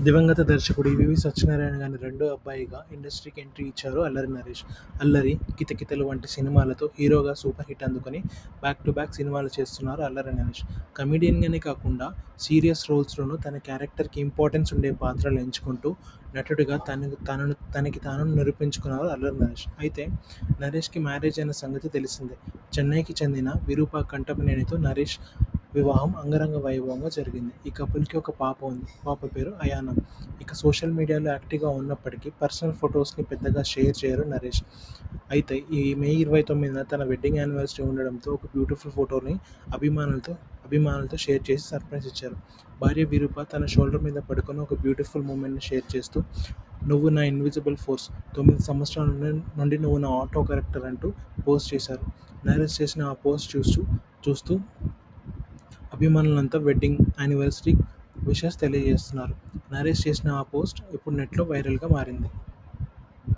దివంగత దర్శకుడు వివి సత్యనారాయణ గారి రెండో అబ్బాయిగా ఇండస్ట్రీకి ఎంట్రీ ఇచ్చారు అల్లరి నరేష్. 'అల్లరి', 'కితకితలు' వంటి సినిమాలతో హీరోగా సూపర్ హిట్ అందుకుని బ్యాక్ టు బ్యాక్ సినిమాలు చేస్తున్నారు అల్లరి నరేష్. కమెడియన్గానే కాకుండా సీరియస్ రోల్స్లోనూ తన క్యారెక్టర్కి ఇంపార్టెన్స్ ఉండే పాత్రలు ఎంచుకుంటూ నటుడిగా తనకి తాను నిరూపించుకున్నారు అల్లరి నరేష్. అయితే నరేష్కి మ్యారేజ్ అయిన సంగతి తెలిసిందే. చెన్నైకి చెందిన విరూపా కంటపనేనితో నరేష్ వివాహం అంగరంగ వైభవంగా జరిగింది. ఈ కపుల్కి ఒక పాప ఉంది. పాప పేరు అయానా. ఇక సోషల్ మీడియాలో యాక్టివ్గా ఉన్నప్పటికీ పర్సనల్ ఫొటోస్ని పెద్దగా షేర్ చేయరు నరేష్. అయితే ఈ మే ఇరవై తొమ్మిదిన తన వెడ్డింగ్ యానివర్సరీ ఉండడంతో ఒక బ్యూటిఫుల్ ఫోటోని అభిమానులతో అభిమానులతో షేర్ చేసి సర్ప్రైజ్ ఇచ్చారు. భార్య విరూప తన షోల్డర్ మీద పడుకుని ఒక బ్యూటిఫుల్ మూమెంట్ని షేర్ చేస్తూ 'నువ్వు నా ఇన్విజిబుల్ ఫోర్స్. తొమ్మిది సంవత్సరాల నుండి నువ్వు నా ఆటో కరెక్టర్' అంటూ పోస్ట్ చేశారు. నరేష్ చేసిన ఆ పోస్ట్ చూస్తూ చూస్తూ అభిమానులంతా వెడ్డింగ్ యానివర్సరీ విషెస్ తెలియజేస్తున్నారు. నరేష్ చేసిన ఆ పోస్ట్ ఇప్పుడు నెట్లో వైరల్గా మారింది.